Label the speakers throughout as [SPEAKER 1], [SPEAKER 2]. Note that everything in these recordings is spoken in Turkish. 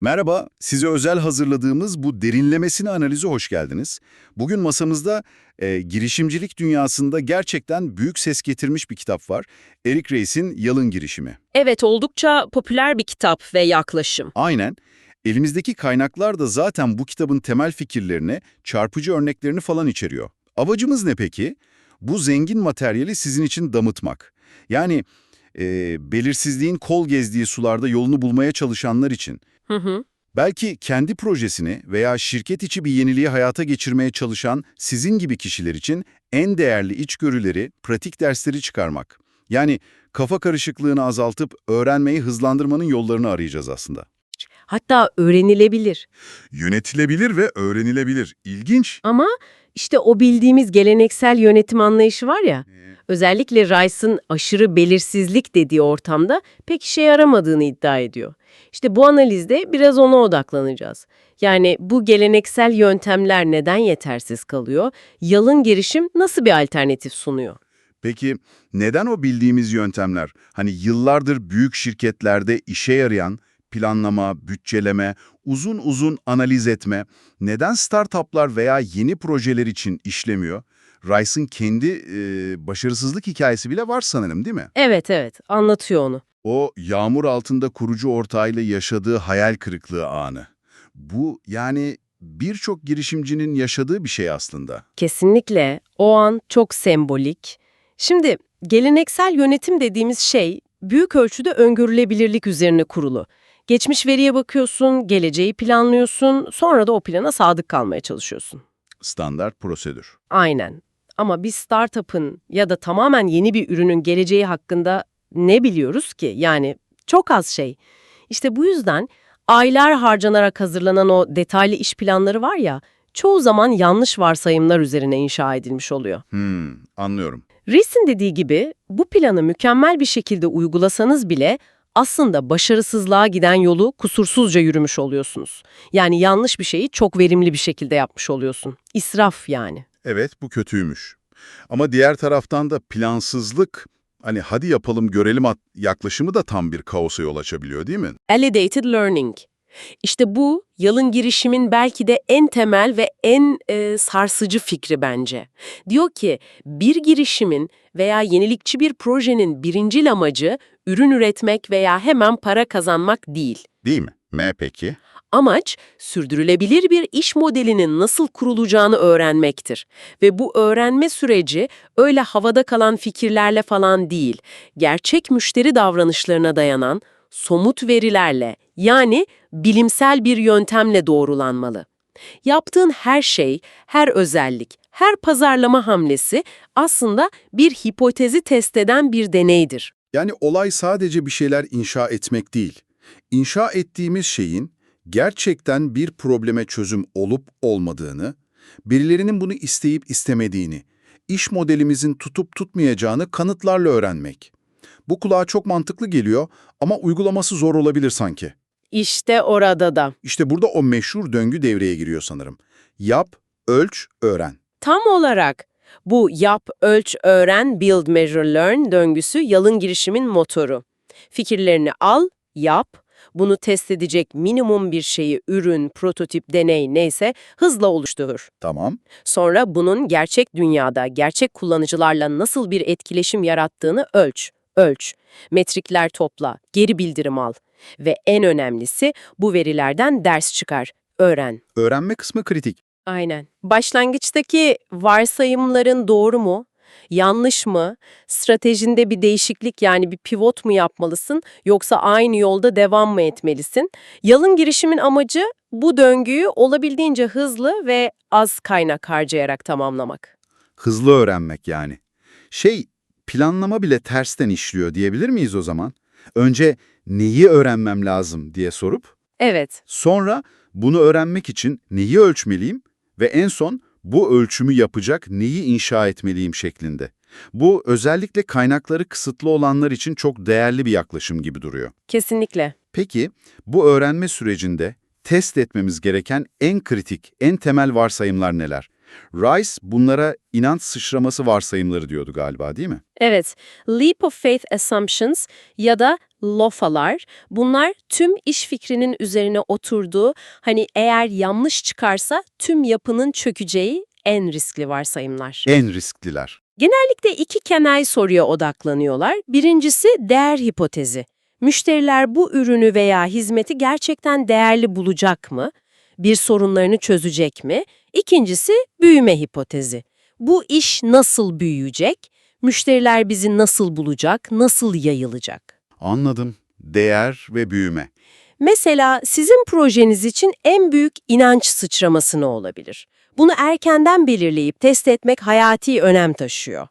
[SPEAKER 1] Merhaba, size özel hazırladığımız bu derinlemesine analize hoş geldiniz. Bugün masamızda e, girişimcilik dünyasında gerçekten büyük ses getirmiş bir kitap var. Eric Ries'in Yalın Girişimi.
[SPEAKER 2] Evet, oldukça popüler bir kitap ve yaklaşım.
[SPEAKER 1] Aynen. Elimizdeki kaynaklar da zaten bu kitabın temel fikirlerini, çarpıcı örneklerini falan içeriyor. Amacımız ne peki? Bu zengin materyali sizin için damıtmak. Yani e, belirsizliğin kol gezdiği sularda yolunu bulmaya çalışanlar için.
[SPEAKER 2] Hı hı.
[SPEAKER 1] Belki kendi projesini veya şirket içi bir yeniliği hayata geçirmeye çalışan sizin gibi kişiler için en değerli içgörüleri, pratik dersleri çıkarmak. Yani kafa karışıklığını azaltıp öğrenmeyi hızlandırmanın yollarını arayacağız aslında.
[SPEAKER 2] Hatta öğrenilebilir.
[SPEAKER 1] Yönetilebilir ve öğrenilebilir. İlginç.
[SPEAKER 2] Ama işte o bildiğimiz geleneksel yönetim anlayışı var ya, özellikle Rice'ın aşırı belirsizlik dediği ortamda pek işe yaramadığını iddia ediyor. İşte bu analizde biraz ona odaklanacağız. Yani bu geleneksel yöntemler neden yetersiz kalıyor? Yalın girişim nasıl bir alternatif sunuyor?
[SPEAKER 1] Peki neden o bildiğimiz yöntemler, hani yıllardır büyük şirketlerde işe yarayan planlama, bütçeleme, uzun uzun analiz etme, neden startuplar veya yeni projeler için işlemiyor? Rice'ın kendi e, başarısızlık hikayesi bile var sanırım değil mi?
[SPEAKER 2] Evet evet, anlatıyor onu.
[SPEAKER 1] O yağmur altında kurucu ortağıyla yaşadığı hayal kırıklığı anı. Bu yani birçok girişimcinin yaşadığı bir şey aslında.
[SPEAKER 2] Kesinlikle. O an çok sembolik. Şimdi geleneksel yönetim dediğimiz şey büyük ölçüde öngörülebilirlik üzerine kurulu. Geçmiş veriye bakıyorsun, geleceği planlıyorsun, sonra da o plana sadık kalmaya çalışıyorsun.
[SPEAKER 1] Standart prosedür.
[SPEAKER 2] Aynen. Ama bir startup'ın ya da tamamen yeni bir ürünün geleceği hakkında ne biliyoruz ki? Yani çok az şey. İşte bu yüzden aylar harcanarak hazırlanan o detaylı iş planları var ya, çoğu zaman yanlış varsayımlar üzerine inşa edilmiş oluyor.
[SPEAKER 1] Hmm, anlıyorum.
[SPEAKER 2] Rees'in dediği gibi bu planı mükemmel bir şekilde uygulasanız bile aslında başarısızlığa giden yolu kusursuzca yürümüş oluyorsunuz. Yani yanlış bir şeyi çok verimli bir şekilde yapmış oluyorsun. İsraf yani.
[SPEAKER 1] Evet, bu kötüymüş. Ama diğer taraftan da plansızlık, hani hadi yapalım görelim yaklaşımı da tam bir kaosa yol açabiliyor değil mi?
[SPEAKER 2] Validated Learning. İşte bu yalın girişimin belki de en temel ve en e, sarsıcı fikri bence. Diyor ki bir girişimin veya yenilikçi bir projenin birincil amacı ürün üretmek veya hemen para kazanmak değil.
[SPEAKER 1] Değil mi? M peki?
[SPEAKER 2] Amaç, sürdürülebilir bir iş modelinin nasıl kurulacağını öğrenmektir. Ve bu öğrenme süreci öyle havada kalan fikirlerle falan değil, gerçek müşteri davranışlarına dayanan somut verilerle, yani bilimsel bir yöntemle doğrulanmalı. Yaptığın her şey, her özellik, her pazarlama hamlesi aslında bir hipotezi test eden bir deneydir.
[SPEAKER 1] Yani olay sadece bir şeyler inşa etmek değil. İnşa ettiğimiz şeyin gerçekten bir probleme çözüm olup olmadığını, birilerinin bunu isteyip istemediğini, iş modelimizin tutup tutmayacağını kanıtlarla öğrenmek. Bu kulağa çok mantıklı geliyor ama uygulaması zor olabilir sanki.
[SPEAKER 2] İşte orada da.
[SPEAKER 1] İşte burada o meşhur döngü devreye giriyor sanırım. Yap, ölç, öğren.
[SPEAKER 2] Tam olarak bu yap, ölç, öğren, build, measure, learn döngüsü yalın girişimin motoru. Fikirlerini al, yap, bunu test edecek minimum bir şeyi ürün, prototip, deney neyse hızla oluşturur.
[SPEAKER 1] Tamam.
[SPEAKER 2] Sonra bunun gerçek dünyada, gerçek kullanıcılarla nasıl bir etkileşim yarattığını ölç, ölç. Metrikler topla, geri bildirim al. Ve en önemlisi bu verilerden ders çıkar, öğren.
[SPEAKER 1] Öğrenme kısmı kritik.
[SPEAKER 2] Aynen. Başlangıçtaki varsayımların doğru mu? Yanlış mı? Stratejinde bir değişiklik yani bir pivot mu yapmalısın yoksa aynı yolda devam mı etmelisin? Yalın girişimin amacı bu döngüyü olabildiğince hızlı ve az kaynak harcayarak tamamlamak.
[SPEAKER 1] Hızlı öğrenmek yani. Şey, planlama bile tersten işliyor diyebilir miyiz o zaman? Önce neyi öğrenmem lazım diye sorup,
[SPEAKER 2] Evet,
[SPEAKER 1] sonra bunu öğrenmek için neyi ölçmeliyim ve en son bu ölçümü yapacak neyi inşa etmeliyim şeklinde. Bu özellikle kaynakları kısıtlı olanlar için çok değerli bir yaklaşım gibi duruyor.
[SPEAKER 2] kesinlikle.
[SPEAKER 1] Peki bu öğrenme sürecinde test etmemiz gereken en kritik, en temel varsayımlar neler? Rice bunlara inanç sıçraması varsayımları diyordu galiba değil mi?
[SPEAKER 2] Evet, leap of faith assumptions ya da
[SPEAKER 3] lofalar bunlar tüm iş fikrinin üzerine oturduğu hani eğer yanlış çıkarsa tüm yapının çökeceği en riskli varsayımlar.
[SPEAKER 1] En riskliler.
[SPEAKER 3] Genellikle iki kenay soruya odaklanıyorlar. Birincisi değer hipotezi. Müşteriler bu ürünü veya hizmeti gerçekten değerli bulacak mı? Bir sorunlarını çözecek mi? İkincisi büyüme hipotezi. Bu iş nasıl büyüyecek? Müşteriler bizi nasıl bulacak, nasıl yayılacak?
[SPEAKER 1] Anladım. Değer ve büyüme.
[SPEAKER 3] Mesela sizin projeniz için en büyük inanç sıçraması ne olabilir? Bunu erkenden belirleyip test etmek hayati önem taşıyor.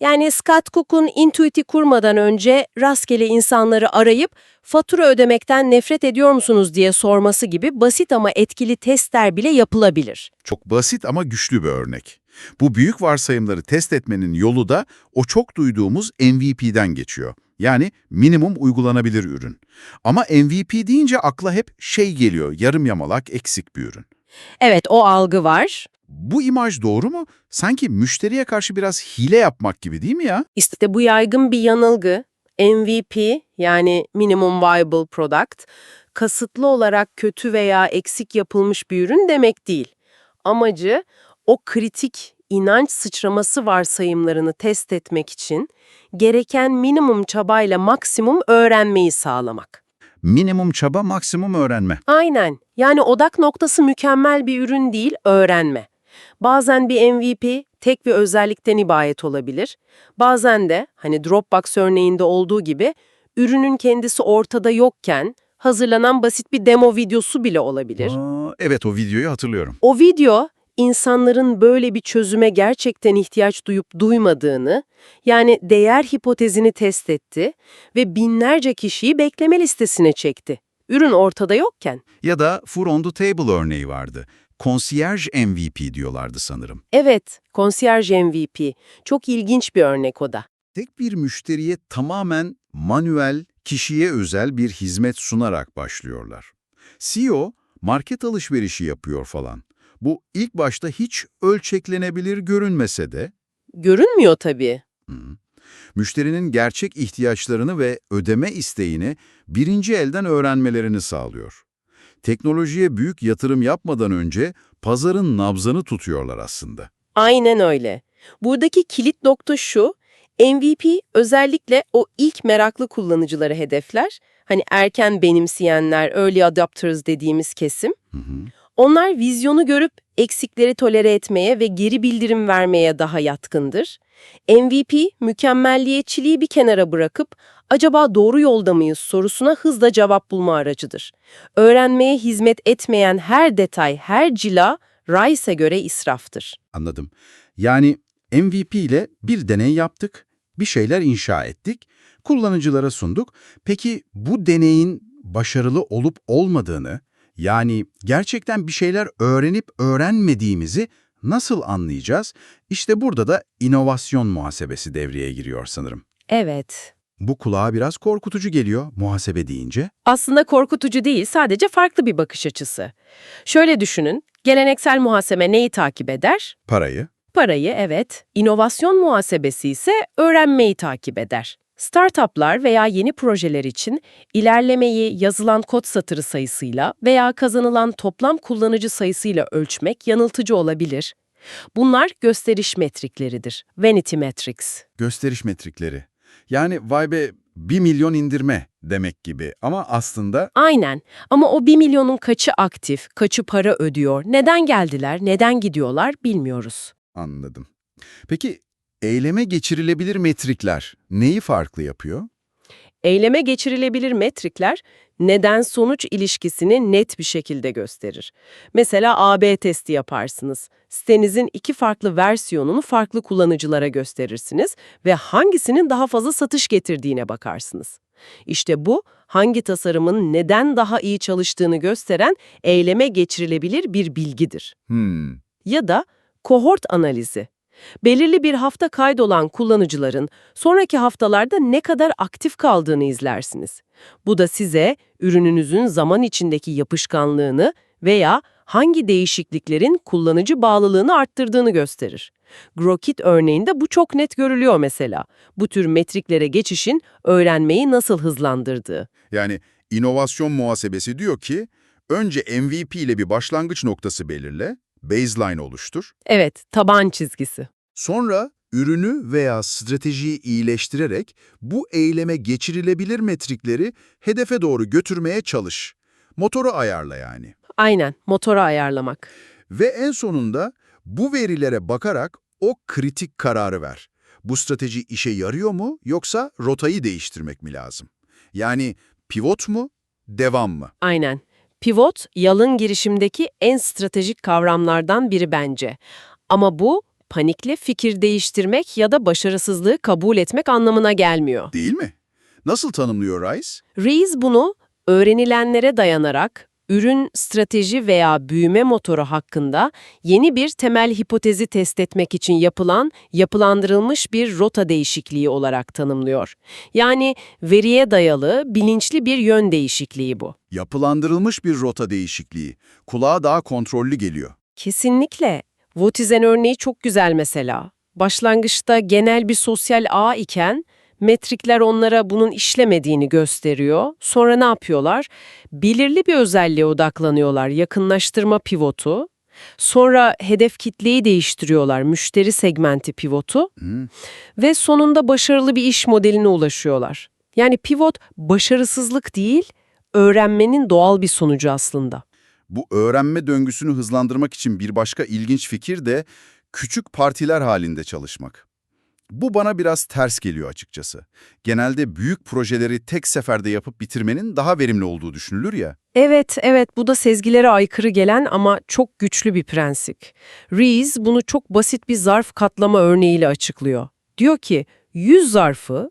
[SPEAKER 3] Yani Scott Cook'un Intuit'i kurmadan önce rastgele insanları arayıp fatura ödemekten nefret ediyor musunuz diye sorması gibi basit ama etkili testler bile yapılabilir.
[SPEAKER 1] Çok basit ama güçlü bir örnek. Bu büyük varsayımları test etmenin yolu da o çok duyduğumuz MVP'den geçiyor. Yani minimum uygulanabilir ürün. Ama MVP deyince akla hep şey geliyor, yarım yamalak eksik bir ürün.
[SPEAKER 3] Evet o algı var.
[SPEAKER 1] Bu imaj doğru mu? Sanki müşteriye karşı biraz hile yapmak gibi değil mi ya?
[SPEAKER 2] İşte bu yaygın bir yanılgı. MVP yani Minimum Viable Product, kasıtlı olarak kötü veya eksik yapılmış bir ürün demek değil. Amacı o kritik inanç sıçraması varsayımlarını test etmek için gereken minimum çabayla maksimum öğrenmeyi sağlamak.
[SPEAKER 1] Minimum çaba, maksimum öğrenme.
[SPEAKER 2] Aynen. Yani odak noktası mükemmel bir ürün değil, öğrenme. Bazen bir MVP tek bir özellikten ibaret olabilir. Bazen de hani Dropbox örneğinde olduğu gibi ürünün kendisi ortada yokken hazırlanan basit bir demo videosu bile olabilir.
[SPEAKER 1] Aa, evet o videoyu hatırlıyorum.
[SPEAKER 2] O video insanların böyle bir çözüme gerçekten ihtiyaç duyup duymadığını, yani değer hipotezini test etti ve binlerce kişiyi bekleme listesine çekti. Ürün ortada yokken.
[SPEAKER 1] Ya da on the Table örneği vardı. Concierge MVP diyorlardı sanırım.
[SPEAKER 2] Evet, Concierge MVP. Çok ilginç bir örnek o da.
[SPEAKER 1] Tek bir müşteriye tamamen manuel, kişiye özel bir hizmet sunarak başlıyorlar. CEO market alışverişi yapıyor falan. Bu ilk başta hiç ölçeklenebilir görünmese de
[SPEAKER 2] Görünmüyor tabii.
[SPEAKER 1] Hı. Müşterinin gerçek ihtiyaçlarını ve ödeme isteğini birinci elden öğrenmelerini sağlıyor. Teknolojiye büyük yatırım yapmadan önce pazarın nabzını tutuyorlar aslında.
[SPEAKER 2] Aynen öyle. Buradaki kilit nokta şu, MVP özellikle o ilk meraklı kullanıcıları hedefler. Hani erken benimseyenler, early adopters dediğimiz kesim.
[SPEAKER 1] Hı hı.
[SPEAKER 2] Onlar vizyonu görüp eksikleri tolere etmeye ve geri bildirim vermeye daha yatkındır. MVP, mükemmelliyetçiliği bir kenara bırakıp acaba doğru yolda mıyız sorusuna hızla cevap bulma aracıdır. Öğrenmeye hizmet etmeyen her detay, her cila Rice'e göre israftır.
[SPEAKER 1] Anladım. Yani MVP ile bir deney yaptık, bir şeyler inşa ettik, kullanıcılara sunduk. Peki bu deneyin başarılı olup olmadığını, yani gerçekten bir şeyler öğrenip öğrenmediğimizi nasıl anlayacağız? İşte burada da inovasyon muhasebesi devreye giriyor sanırım.
[SPEAKER 2] Evet.
[SPEAKER 1] Bu kulağa biraz korkutucu geliyor muhasebe deyince.
[SPEAKER 2] Aslında korkutucu değil, sadece farklı bir bakış açısı. Şöyle düşünün, geleneksel muhasebe neyi takip eder?
[SPEAKER 1] Parayı,
[SPEAKER 2] Parayı evet, inovasyon muhasebesi ise öğrenmeyi takip eder. Startuplar veya yeni projeler için ilerlemeyi yazılan kod satırı sayısıyla veya kazanılan toplam kullanıcı sayısıyla ölçmek yanıltıcı olabilir. Bunlar gösteriş metrikleridir, vanity metrics.
[SPEAKER 1] gösteriş metrikleri. Yani vay be 1 milyon indirme demek gibi ama aslında
[SPEAKER 2] Aynen ama o 1 milyonun kaçı aktif, kaçı para ödüyor, neden geldiler, neden gidiyorlar bilmiyoruz.
[SPEAKER 1] Anladım. Peki eyleme geçirilebilir metrikler neyi farklı yapıyor?
[SPEAKER 2] Eyleme geçirilebilir metrikler neden-sonuç ilişkisini net bir şekilde gösterir. Mesela AB testi yaparsınız. Sitenizin iki farklı versiyonunu farklı kullanıcılara gösterirsiniz ve hangisinin daha fazla satış getirdiğine bakarsınız. İşte bu, hangi tasarımın neden daha iyi çalıştığını gösteren eyleme geçirilebilir bir bilgidir.
[SPEAKER 1] Hmm,
[SPEAKER 2] Ya da kohort analizi. Belirli bir hafta kaydolan kullanıcıların sonraki haftalarda ne kadar aktif kaldığını izlersiniz. Bu da size ürününüzün zaman içindeki yapışkanlığını veya hangi değişikliklerin kullanıcı bağlılığını arttırdığını gösterir. Grokit örneğinde bu çok net görülüyor mesela. Bu tür metriklere geçişin öğrenmeyi nasıl hızlandırdığı.
[SPEAKER 1] Yani inovasyon muhasebesi diyor ki, önce MVP ile bir başlangıç noktası belirle, baseline oluştur.
[SPEAKER 2] Evet, taban çizgisi.
[SPEAKER 1] Sonra ürünü veya stratejiyi iyileştirerek bu eyleme geçirilebilir metrikleri hedefe doğru götürmeye çalış. Motoru ayarla yani.
[SPEAKER 2] Aynen, motora ayarlamak.
[SPEAKER 1] Ve en sonunda bu verilere bakarak o kritik kararı ver. Bu strateji işe yarıyor mu yoksa rotayı değiştirmek mi lazım? Yani pivot mu, devam mı?
[SPEAKER 2] Aynen. Pivot, yalın girişimdeki en stratejik kavramlardan biri bence. Ama bu, panikle fikir değiştirmek ya da başarısızlığı kabul etmek anlamına gelmiyor.
[SPEAKER 1] Değil mi? Nasıl tanımlıyor Rice?
[SPEAKER 2] Rees bunu öğrenilenlere dayanarak ürün, strateji veya büyüme motoru hakkında yeni bir temel hipotezi test etmek için yapılan, yapılandırılmış bir rota değişikliği olarak tanımlıyor. Yani veriye dayalı, bilinçli bir yön değişikliği bu.
[SPEAKER 1] Yapılandırılmış bir rota değişikliği. Kulağa daha kontrollü geliyor.
[SPEAKER 2] Kesinlikle. Votizen örneği çok güzel mesela. Başlangıçta genel bir sosyal ağ iken metrikler onlara bunun işlemediğini gösteriyor. Sonra ne yapıyorlar? Belirli bir özelliğe odaklanıyorlar. Yakınlaştırma pivotu. Sonra hedef kitleyi değiştiriyorlar. Müşteri segmenti pivotu.
[SPEAKER 1] Hı.
[SPEAKER 2] Ve sonunda başarılı bir iş modeline ulaşıyorlar. Yani pivot başarısızlık değil, öğrenmenin doğal bir sonucu aslında.
[SPEAKER 1] Bu öğrenme döngüsünü hızlandırmak için bir başka ilginç fikir de küçük partiler halinde çalışmak. Bu bana biraz ters geliyor açıkçası. Genelde büyük projeleri tek seferde yapıp bitirmenin daha verimli olduğu düşünülür ya.
[SPEAKER 2] Evet, evet bu da sezgilere aykırı gelen ama çok güçlü bir prensip. Rees bunu çok basit bir zarf katlama örneğiyle açıklıyor. Diyor ki 100 zarfı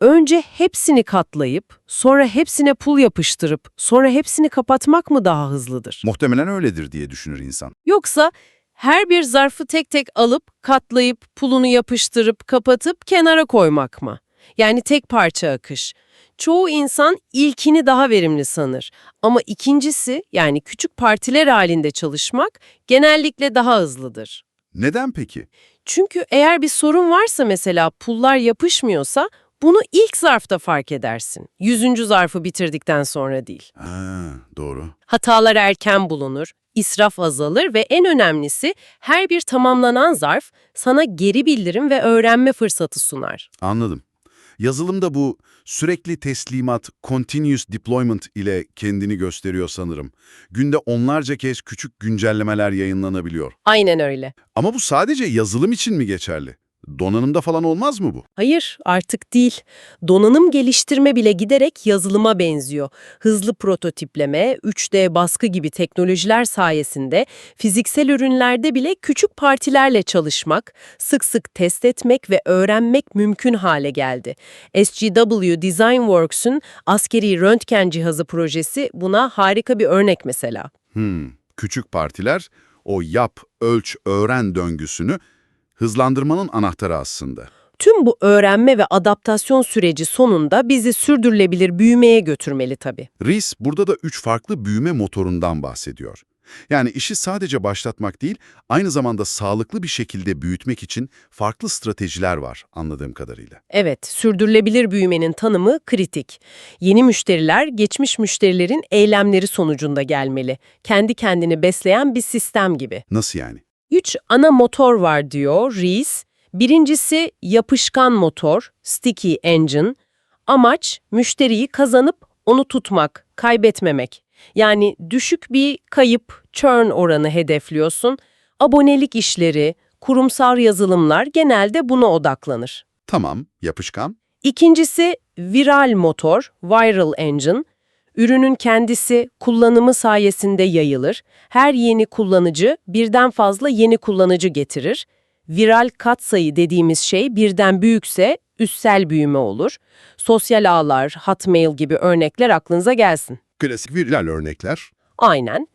[SPEAKER 2] önce hepsini katlayıp sonra hepsine pul yapıştırıp sonra hepsini kapatmak mı daha hızlıdır?
[SPEAKER 1] Muhtemelen öyledir diye düşünür insan.
[SPEAKER 2] Yoksa her bir zarfı tek tek alıp katlayıp pulunu yapıştırıp kapatıp kenara koymak mı? Yani tek parça akış. Çoğu insan ilkini daha verimli sanır. Ama ikincisi yani küçük partiler halinde çalışmak genellikle daha hızlıdır.
[SPEAKER 1] Neden peki?
[SPEAKER 2] Çünkü eğer bir sorun varsa mesela pullar yapışmıyorsa bunu ilk zarfta fark edersin. Yüzüncü zarfı bitirdikten sonra değil.
[SPEAKER 1] Ha, doğru.
[SPEAKER 2] Hatalar erken bulunur, israf azalır ve en önemlisi her bir tamamlanan zarf sana geri bildirim ve öğrenme fırsatı sunar.
[SPEAKER 1] Anladım. Yazılımda bu sürekli teslimat, continuous deployment ile kendini gösteriyor sanırım. Günde onlarca kez küçük güncellemeler yayınlanabiliyor.
[SPEAKER 2] Aynen öyle.
[SPEAKER 1] Ama bu sadece yazılım için mi geçerli? Donanımda falan olmaz mı bu?
[SPEAKER 2] Hayır, artık değil. Donanım geliştirme bile giderek yazılıma benziyor. Hızlı prototipleme, 3D baskı gibi teknolojiler sayesinde fiziksel ürünlerde bile küçük partilerle çalışmak, sık sık test etmek ve öğrenmek mümkün hale geldi. SGW Design Works'ün askeri röntgen cihazı projesi buna harika bir örnek mesela.
[SPEAKER 1] Hmm, küçük partiler o yap, ölç, öğren döngüsünü hızlandırmanın anahtarı aslında.
[SPEAKER 2] Tüm bu öğrenme ve adaptasyon süreci sonunda bizi sürdürülebilir büyümeye götürmeli tabii.
[SPEAKER 1] Rees burada da üç farklı büyüme motorundan bahsediyor. Yani işi sadece başlatmak değil, aynı zamanda sağlıklı bir şekilde büyütmek için farklı stratejiler var anladığım kadarıyla.
[SPEAKER 2] Evet, sürdürülebilir büyümenin tanımı kritik. Yeni müşteriler, geçmiş müşterilerin eylemleri sonucunda gelmeli. Kendi kendini besleyen bir sistem gibi.
[SPEAKER 1] Nasıl yani?
[SPEAKER 2] Üç ana motor var diyor Rees. Birincisi yapışkan motor, sticky engine. Amaç müşteriyi kazanıp onu tutmak, kaybetmemek. Yani düşük bir kayıp, churn oranı hedefliyorsun. Abonelik işleri, kurumsal yazılımlar genelde buna odaklanır.
[SPEAKER 1] Tamam, yapışkan.
[SPEAKER 2] İkincisi viral motor, viral engine. Ürünün kendisi kullanımı sayesinde yayılır. Her yeni kullanıcı birden fazla yeni kullanıcı getirir. Viral katsayı dediğimiz şey birden büyükse üssel büyüme olur. Sosyal ağlar, Hotmail gibi örnekler aklınıza gelsin.
[SPEAKER 1] Klasik viral örnekler.
[SPEAKER 2] Aynen.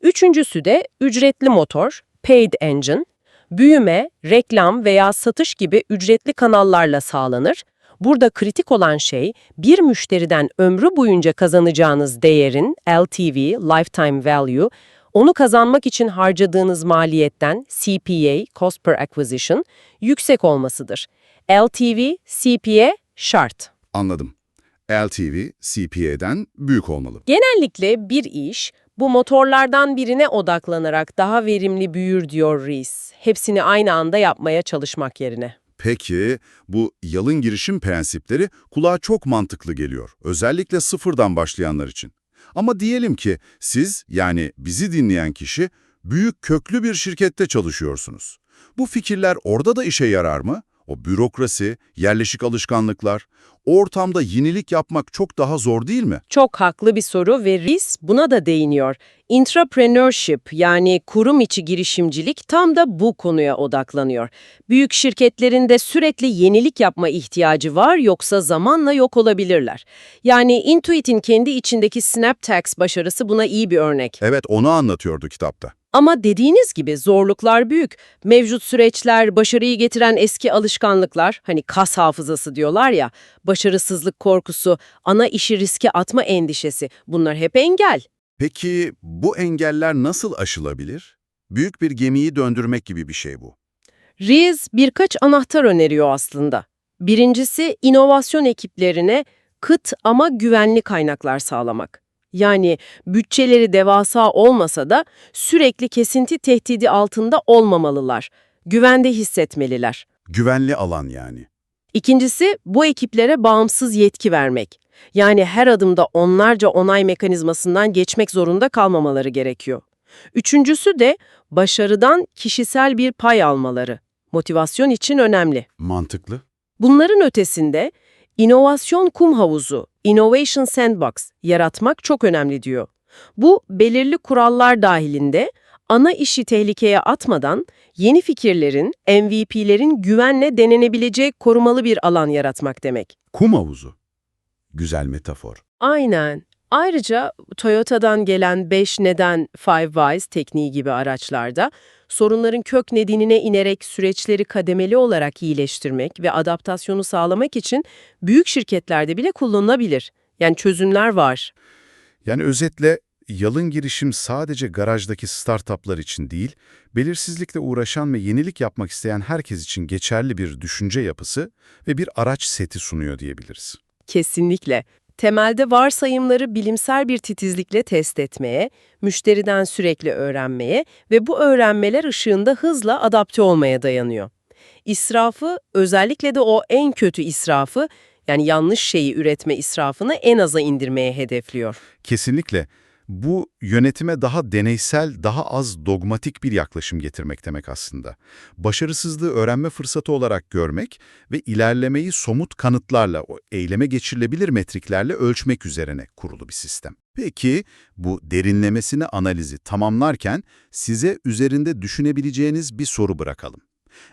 [SPEAKER 2] Üçüncüsü de ücretli motor, paid engine. Büyüme, reklam veya satış gibi ücretli kanallarla sağlanır. Burada kritik olan şey bir müşteriden ömrü boyunca kazanacağınız değerin LTV, lifetime value, Onu kazanmak için harcadığınız maliyetten CPA, Cost Per Acquisition, yüksek olmasıdır. LTV, CPA şart.
[SPEAKER 1] Anladım. LTV, CPA'den büyük olmalı.
[SPEAKER 2] Genellikle bir iş bu motorlardan birine odaklanarak daha verimli büyür diyor Rees. Hepsini aynı anda yapmaya çalışmak yerine.
[SPEAKER 1] Peki, bu yalın girişim prensipleri kulağa çok mantıklı geliyor. Özellikle sıfırdan başlayanlar için. Ama diyelim ki siz, yani bizi dinleyen kişi, büyük köklü bir şirkette çalışıyorsunuz. Bu fikirler orada da işe yarar mı? O bürokrasi, yerleşik alışkanlıklar, o ortamda yenilik yapmak çok daha zor değil mi?
[SPEAKER 2] Çok haklı bir soru ve Rees buna da değiniyor. Intrapreneurship yani kurum içi girişimcilik tam da bu konuya odaklanıyor. Büyük şirketlerin de sürekli yenilik yapma ihtiyacı var yoksa zamanla yok olabilirler. Yani Intuit'in kendi içindeki SnapTax başarısı buna iyi bir örnek.
[SPEAKER 1] Evet, onu anlatıyordu kitapta.
[SPEAKER 2] Ama dediğiniz gibi zorluklar büyük. Mevcut süreçler, başarıyı getiren eski alışkanlıklar, hani kas hafızası diyorlar ya, başarısızlık korkusu, ana işi riske atma endişesi bunlar hep engel.
[SPEAKER 1] Peki bu engeller nasıl aşılabilir? Büyük bir gemiyi döndürmek gibi bir şey bu.
[SPEAKER 2] Rees birkaç anahtar öneriyor aslında. Birincisi inovasyon ekiplerine kıt ama güvenli kaynaklar sağlamak. Yani bütçeleri devasa olmasa da sürekli kesinti tehdidi altında olmamalılar. Güvende hissetmeliler.
[SPEAKER 1] Güvenli alan yani.
[SPEAKER 2] İkincisi bu ekiplere bağımsız yetki vermek. Yani her adımda onlarca onay mekanizmasından geçmek zorunda kalmamaları gerekiyor. Üçüncüsü de başarıdan kişisel bir pay almaları. Motivasyon için önemli.
[SPEAKER 1] Mantıklı.
[SPEAKER 2] Bunların ötesinde inovasyon kum havuzu, innovation sandbox yaratmak çok önemli diyor. Bu belirli kurallar dahilinde ana işi tehlikeye atmadan yeni fikirlerin, MVP'lerin güvenle denenebileceği korumalı bir alan yaratmak demek.
[SPEAKER 1] Kum havuzu. Güzel metafor.
[SPEAKER 2] Aynen. Ayrıca Toyota'dan gelen 5 neden 5 whys tekniği gibi araçlarda sorunların kök nedenine inerek süreçleri kademeli olarak iyileştirmek ve adaptasyonu sağlamak için büyük şirketlerde bile kullanılabilir. Yani çözümler var.
[SPEAKER 1] Yani özetle yalın girişim sadece garajdaki startuplar için değil, belirsizlikle uğraşan ve yenilik yapmak isteyen herkes için geçerli bir düşünce yapısı ve bir araç seti sunuyor diyebiliriz.
[SPEAKER 2] Kesinlikle. Temelde varsayımları bilimsel bir titizlikle test etmeye, müşteriden sürekli öğrenmeye ve bu öğrenmeler ışığında hızla adapte olmaya dayanıyor. İsrafı, özellikle de o en kötü israfı, yani yanlış şeyi üretme israfını en aza indirmeye hedefliyor.
[SPEAKER 1] Kesinlikle bu yönetime daha deneysel, daha az dogmatik bir yaklaşım getirmek demek aslında. Başarısızlığı öğrenme fırsatı olarak görmek ve ilerlemeyi somut kanıtlarla, o eyleme geçirilebilir metriklerle ölçmek üzerine kurulu bir sistem. Peki bu derinlemesine analizi tamamlarken size üzerinde düşünebileceğiniz bir soru bırakalım.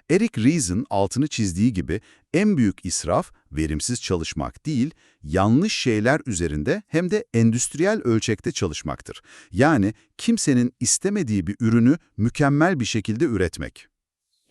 [SPEAKER 1] Eric Ries'in altını çizdiği gibi en büyük israf verimsiz çalışmak değil, yanlış şeyler üzerinde hem de endüstriyel ölçekte çalışmaktır. Yani kimsenin istemediği bir ürünü mükemmel bir şekilde üretmek.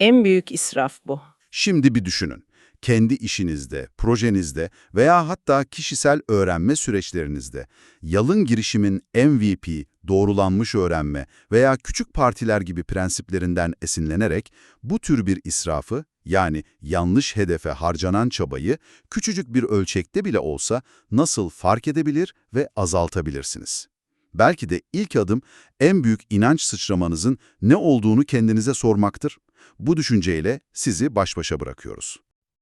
[SPEAKER 2] En büyük israf bu.
[SPEAKER 1] Şimdi bir düşünün. Kendi işinizde, projenizde veya hatta kişisel öğrenme süreçlerinizde yalın girişimin MVP, doğrulanmış öğrenme veya küçük partiler gibi prensiplerinden esinlenerek bu tür bir israfı yani yanlış hedefe harcanan çabayı küçücük bir ölçekte bile olsa nasıl fark edebilir ve azaltabilirsiniz? Belki de ilk adım en büyük inanç sıçramanızın ne olduğunu kendinize sormaktır. Bu düşünceyle sizi baş başa bırakıyoruz.